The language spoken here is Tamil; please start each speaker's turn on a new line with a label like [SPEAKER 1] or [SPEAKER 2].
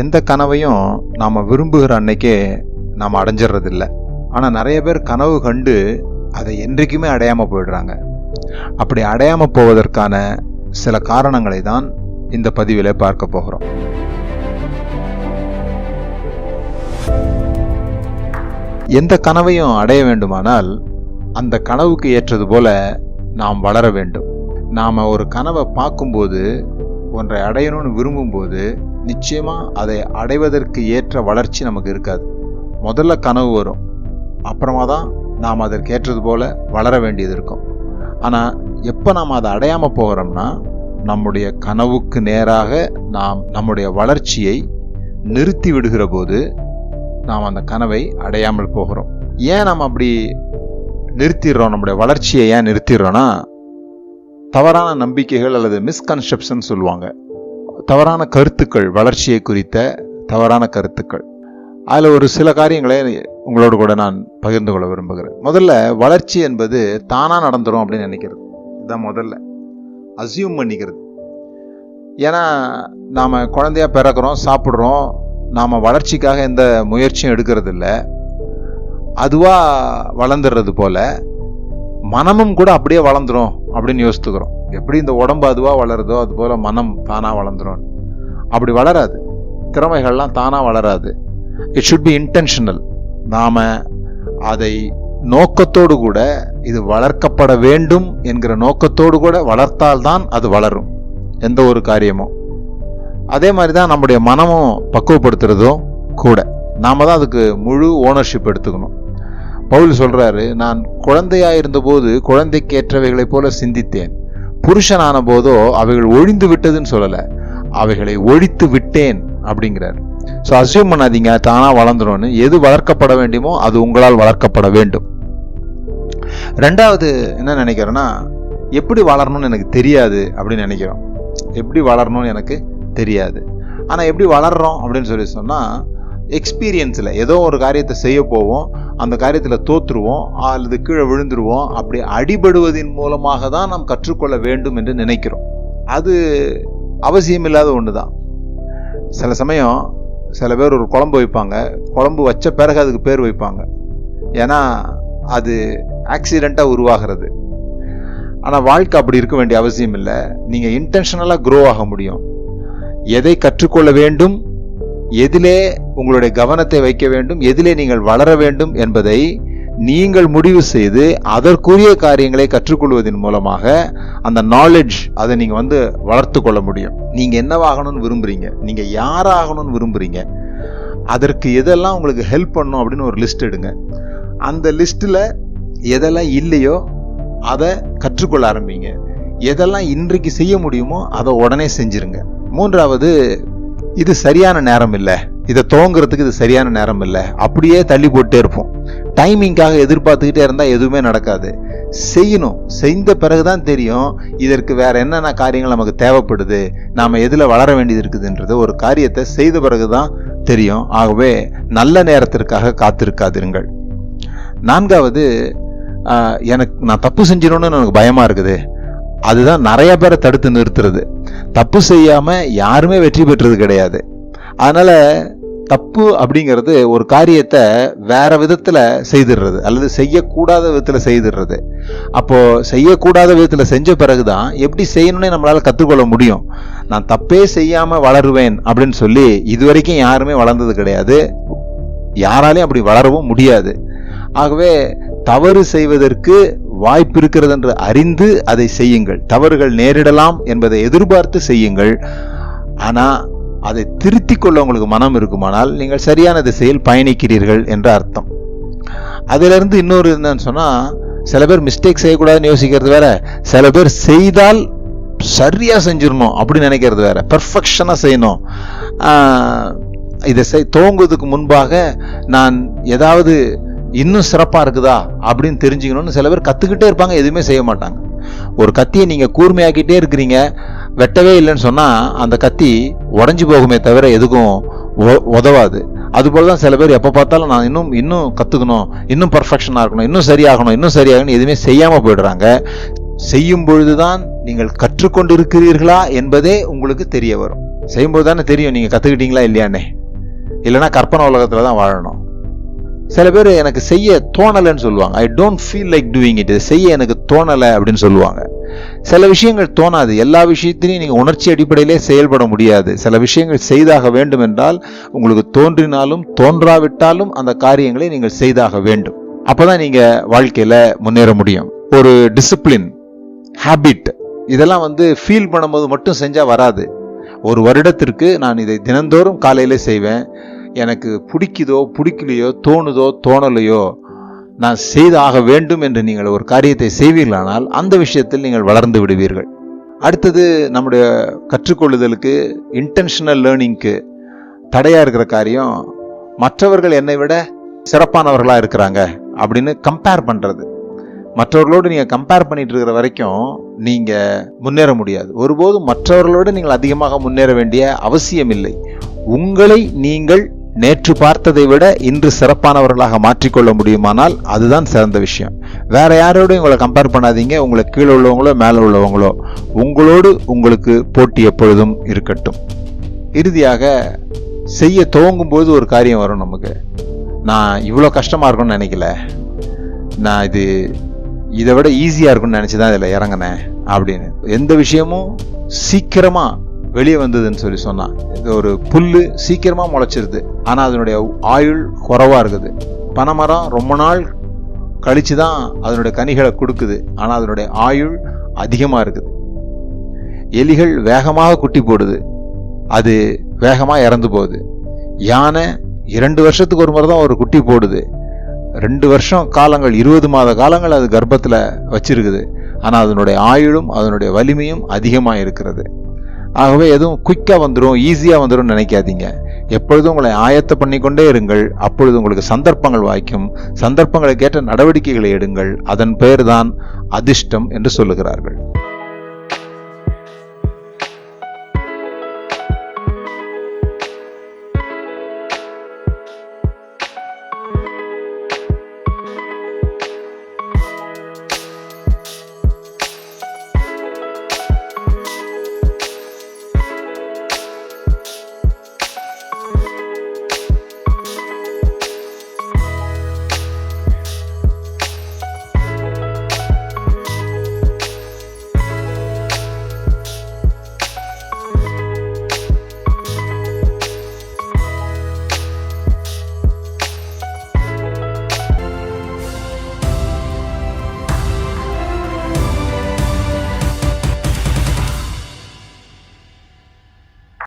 [SPEAKER 1] எந்த கனவையும் நாம் விரும்புகிற அன்னைக்கே நாம் அடைஞ்சிடுறதில்ல ஆனால் நிறைய பேர் கனவு கண்டு அதை என்றைக்குமே அடையாமல் போயிடுறாங்க. அப்படி அடையாமல் போவதற்கான சில காரணங்களை தான் இந்த பதிவில் பார்க்க போகிறோம். எந்த கனவையும் அடைய வேண்டுமானால் அந்த கனவுக்கு ஏற்றது போல நாம் வளர வேண்டும். நாம் ஒரு கனவை பார்க்கும்போது ஒன்றை அடையணும்னு விரும்பும்போது நிச்சயமாக அதை அடைவதற்கு ஏற்ற வளர்ச்சி நமக்கு இருக்காது. முதல்ல கனவு வரும். அப்புறமா தான் நாம் அதற்கு ஏற்றது வளர வேண்டியது இருக்கும். ஆனால் எப்போ நாம் அதை அடையாமல் போகிறோம்னா நம்முடைய கனவுக்கு நேராக நாம் நம்முடைய வளர்ச்சியை நிறுத்தி விடுகிற போது நாம் அந்த கனவை அடையாமல் போகிறோம். ஏன் நாம் அப்படி நிறுத்திடுறோம்? நம்முடைய வளர்ச்சியை ஏன் நிறுத்திடுறோன்னா தவறான நம்பிக்கைகள் அல்லது மிஸ்கன்செப்ஷன் சொல்லுவாங்க. தவறான கருத்துக்கள் வளர்ச்சியை குறித்த தவறான கருத்துக்கள். அதில் ஒரு சில காரியங்களை உங்களோடு கூட நான் பகிர்ந்து கொள்ள விரும்புகிறேன். முதல்ல வளர்ச்சி என்பது தானாக நடந்துடும் அப்படின்னு நினைக்கிறது. இதுதான் முதல்ல. அசியூம் பண்ணிக்கிறது. ஏன்னா நாம் குழந்தையா பிறக்கிறோம் சாப்பிட்றோம் நாம் வளர்ச்சிக்காக எந்த முயற்சியும் எடுக்கிறது இல்லை அதுவாக வளர்ந்துடுறது போல் மனமும் கூட அப்படியே வளர்ந்துரும் அப்படின்னு யோசித்துக்கிறோம். எப்படி இந்த உடம்பு அதுவாக வளருதோ அது போல் மனம் தானாக வளர்ந்துரும். அப்படி வளராது. திறமைகள்லாம் தானாக வளராது. இட் ஷுட் பி இன்டென்ஷனல் நாம் அதை நோக்கத்தோடு கூட இது வளர்க்கப்பட வேண்டும் என்கிற நோக்கத்தோடு கூட வளர்த்தால்தான் அது வளரும். எந்த ஒரு காரியமும். அதே மாதிரி தான் நம்முடைய மனமும் பக்குவப்படுத்துறதும் கூட. நாம் தான் அதுக்கு முழு ஓனர்ஷிப் எடுத்துக்கணும். பவுல் சொல்கிறாரு நான் குழந்தையாக இருந்தபோது குழந்தைக்கேற்றவைகளைப் போல சிந்தித்தேன். புருஷனான போதோ அவைகள் ஒழிந்து விட்டதுன்னு சொல்லலை. அவைகளை ஒழித்து விட்டேன் அப்படிங்கிறார். ஸோ அசியூம் பண்ணாதீங்க தானாக வளர்ந்துடும் எது வளர்க்கப்பட வேண்டுமோ அது உங்களால் வளர்க்கப்பட வேண்டும். ரெண்டாவது என்ன நினைக்கிறேன்னா எப்படி வளரணும்னு எனக்கு தெரியாது அப்படின்னு நினைக்கிறோம். எப்படி வளரணும்னு எனக்கு தெரியாது. ஆனால் எப்படி வளர்றோம் அப்படின்னு சொல்லி சொன்னால் எக்ஸ்பீரியன்ஸில் ஏதோ ஒரு காரியத்தை செய்ய போவோம் அந்த காரியத்தில் தோற்றுருவோம் அல்லது கீழே விழுந்துருவோம் அப்படி அடிபடுவதன் மூலமாக தான் நாம் கற்றுக்கொள்ள வேண்டும் என்று நினைக்கிறோம். அது அவசியமில்லாத ஒன்று தான் சில சமயம் சில பேர் ஒரு குழம்பு வைப்பாங்க. குழம்பு வச்ச பிறகு அதுக்கு பேர் வைப்பாங்க. ஏன்னா அது ஆக்சிடெண்ட்டாக உருவாகிறது. ஆனால் வாழ்க்கை அப்படி இருக்க வேண்டிய அவசியம் இல்லை நீங்கள் இன்டென்ஷனலாக க்ரோ ஆக முடியும். எதை கற்றுக்கொள்ள வேண்டும்? எதிலே உங்களுடைய கவனத்தை வைக்க வேண்டும் எதிலே நீங்கள் வளர வேண்டும் என்பதை நீங்கள் முடிவு செய்து அதற்குரிய காரியங்களை கற்றுக்கொள்வதன் மூலமாக அந்த நாலேஜ் அதை நீங்கள் வந்து வளர்த்து கொள்ள முடியும். நீங்கள் என்னவாகணும்னு விரும்புகிறீங்க நீங்கள் யாராகணும்னு விரும்புகிறீங்க அதற்கு எதெல்லாம் உங்களுக்கு ஹெல்ப் பண்ணும் அப்படின்னு ஒரு லிஸ்ட் எடுங்க. அந்த லிஸ்ட்டில் எதெல்லாம் இல்லையோ அதை கற்றுக்கொள்ள ஆரம்பிங்க. எதெல்லாம் இன்றைக்கு செய்ய முடியுமோ அதை உடனே செஞ்சிருங்க. மூன்றாவது இது சரியான நேரம் இல்லை. இதை துவங்குறதுக்கு இது சரியான நேரம் இல்லை. அப்படியே தள்ளி போட்டே இருப்போம். டைமிங்காக எதிர்பார்த்துக்கிட்டே இருந்தால் எதுவுமே நடக்காது. செய்யணும். செய்த பிறகுதான் தெரியும் இதற்கு வேற என்னென்ன காரியங்கள் நமக்கு தேவைப்படுது நாம் எதில் வளர வேண்டியது இருக்குதுன்றது ஒரு காரியத்தை செய்த பிறகுதான் தெரியும். ஆகவே நல்ல நேரத்திற்காக காத்திருக்காதிருங்கள். நான்காவது எனக்கு நான் தப்பு செஞ்சிடணும்னு எனக்கு பயமாக இருக்குது. அதுதான் நிறைய பேரை தடுத்து நிறுத்துறது. தப்பு செய்யாமல் யாருமே வெற்றி பெற்றது கிடையாது. அதனால் தப்பு அப்படிங்கிறது ஒரு காரியத்தை வேற விதத்தில் செய்திடுறது அல்லது செய்யக்கூடாத விதத்தில் செய்திடுறது. அப்போது செய்யக்கூடாத விதத்தில் செஞ்ச பிறகு தான் எப்படி செய்யணும்னு நம்மளால் கற்றுக்கொள்ள முடியும். நான் தப்பே செய்யாமல் வளருவேன் அப்படின்னு சொல்லி இதுவரைக்கும் யாருமே வளர்ந்தது கிடையாது. யாராலையும் அப்படி வளரவும் முடியாது. ஆகவே தவறு செய்வதற்கு வாய்ப்பு இருக்கிறது என்று அறிந்து அதை செய்யுங்கள். தவறுகள் நேரிடலாம் என்பதை எதிர்பார்த்து செய்யுங்கள். ஆனால் அதை திருத்திக் கொள்ள உங்களுக்கு மனம் இருக்குமானால் நீங்கள் சரியான திசையில் பயணிக்கிறீர்கள் என்ற அர்த்தம். அதிலிருந்து இன்னொரு என்னன்னு சொன்னால் சில பேர் மிஸ்டேக் செய்யக்கூடாதுன்னு யோசிக்கிறது வேற. சில பேர் செய்தால் சரியாக செஞ்சிடணும் அப்படின்னு நினைக்கிறது வேற. பர்ஃபெக்ஷனாக செய்யணும். இதை செய் துவங்குவதுக்கு முன்பாக நான் ஏதாவது இன்னும் சிறப்பாக இருக்குதா அப்படின்னு தெரிஞ்சுக்கணும்னு சில பேர் கற்றுக்கிட்டே இருப்பாங்க எதுவுமே செய்ய மாட்டாங்க. ஒரு கத்தியை நீங்கள் கூர்மையாக்கிட்டே இருக்கிறீங்க வெட்டவே இல்லைன்னு சொன்னால் அந்த கத்தி உடஞ்சி போகுமே தவிர எதுக்கும் உதவாது. அதுபோல தான் சில பேர் எப்போ பார்த்தாலும் நான் இன்னும் இன்னும் கற்றுக்கணும் இன்னும் பர்ஃபெக்ஷனாக இருக்கணும் இன்னும் சரியாகணும் இன்னும் சரியாகணும் எதுவுமே செய்யாமல் போயிடுறாங்க. செய்யும் பொழுதுதான் நீங்கள் கற்றுக்கொண்டு இருக்கிறீர்களா என்பதே உங்களுக்கு தெரிய வரும். செய்யும்போது தானே தெரியும் நீங்கள் கற்றுக்கிட்டீங்களா இல்லையானே இல்லைன்னா கற்பனை உலகத்தில் தான் வாழணும். சில பேர் எனக்கு செய்ய தோணலைன்னு சொல்லுவாங்க. I don't feel like doing it செய்ய எனக்கு தோணலை அப்படின்னு சொல்லுவாங்க. சில விஷயங்கள் தோணாது. எல்லா விஷயத்திலையும் நீங்கள் உணர்ச்சி அடிப்படையிலே செயல்பட முடியாது. சில விஷயங்கள் செய்தாக வேண்டும் என்றால் உங்களுக்கு தோன்றினாலும் தோன்றாவிட்டாலும் அந்த காரியங்களை நீங்கள் செய்தாக வேண்டும். அப்போதான் நீங்கள் வாழ்க்கையில் முன்னேற முடியும். ஒரு டிசிப்ளின் ஹேபிட் இதெல்லாம் வந்து ஃபீல் பண்ணும்போது மட்டும் செஞ்சால் வராது. ஒரு வருடத்திற்கு நான் இதை தினந்தோறும் காலையில செய்வேன். எனக்கு பிடிக்குதோ பிடிக்கலையோ தோணுதோ தோணலையோ நான் செய்தாக வேண்டும் என்று நீங்கள் ஒரு காரியத்தை செய்வீர்களானால் அந்த விஷயத்தில் நீங்கள் வளர்ந்து விடுவீர்கள். அடுத்தது நம்முடைய கற்றுக்கொள்ளுதலுக்கு இன்டென்ஷனல் லேர்னிங்க்கு தடையாக இருக்கிற காரியம் மற்றவர்கள் என்னை விட சிறப்பானவர்களாக இருக்கிறாங்க அப்படின்னு கம்பேர் பண்ணுறது மற்றவர்களோடு நீங்கள் கம்பேர் பண்ணிட்டு இருக்கிற வரைக்கும் நீங்கள் முன்னேற முடியாது. ஒருபோதும் மற்றவர்களோடு நீங்கள் அதிகமாக முன்னேற வேண்டிய அவசியம் இல்லை உங்களை நீங்கள் நேற்று பார்த்ததை விட இன்று சிறப்பானவர்களாக மாற்றிக்கொள்ள முடியுமானால் அதுதான் சிறந்த விஷயம். வேற யாரோடும் உங்களை கம்பேர் பண்ணாதீங்க. உங்களை கீழே உள்ளவங்களோ மேலே உள்ளவங்களோ. உங்களோடு உங்களுக்கு போட்டி எப்பொழுதும் இருக்கட்டும். இறுதியாக செய்ய துவங்கும் போது ஒரு காரியம் வரும் நமக்கு. நான் இவ்வளோ கஷ்டமாக இருக்கும்னு நினைக்கல. நான் இது இதை விட ஈஸியாக இருக்கும்னு நினச்சி தான் இதில் இறங்கினேன் அப்படின்னு. எந்த விஷயமும் சீக்கிரமாக வெளியே வந்ததுன்னு சொல்லி சொன்னான். இது ஒரு புல் சீக்கிரமாக முளைச்சிருது. ஆனால் அதனுடைய ஆயுள் குறவாக இருக்குது. பனைமரம் ரொம்ப நாள் கழிச்சு தான் அதனுடைய கனிகளை கொடுக்குது. ஆனால் அதனுடைய ஆயுள் அதிகமாக இருக்குது. எலிகள் வேகமாக குட்டி போடுது. அது வேகமாக இறந்து போகுது. யானை இரண்டு வருஷத்துக்கு ஒரு முறை தான் ஒரு குட்டி போடுது. ரெண்டு வருஷம் காலங்கள் இருபது மாத காலங்கள் அது கர்ப்பத்தில் வச்சிருக்குது. ஆனால் அதனுடைய ஆயுளும் அதனுடைய வலிமையும் அதிகமாக இருக்கிறது. ஆகவே எதுவும் குயிக்காக வந்துடும் ஈஸியாக வந்துடும் நினைக்காதீங்க. எப்பொழுதும் உங்களை ஆயத்த பண்ணிக்கொண்டே இருங்கள். அப்பொழுது உங்களுக்கு சந்தர்ப்பங்கள் வாய்க்கும். சந்தர்ப்பங்களுக்கு ஏற்ற நடவடிக்கைகளை எடுங்கள். அதன் பெயர்தான் அதிர்ஷ்டம் என்று சொல்லுகிறார்கள்.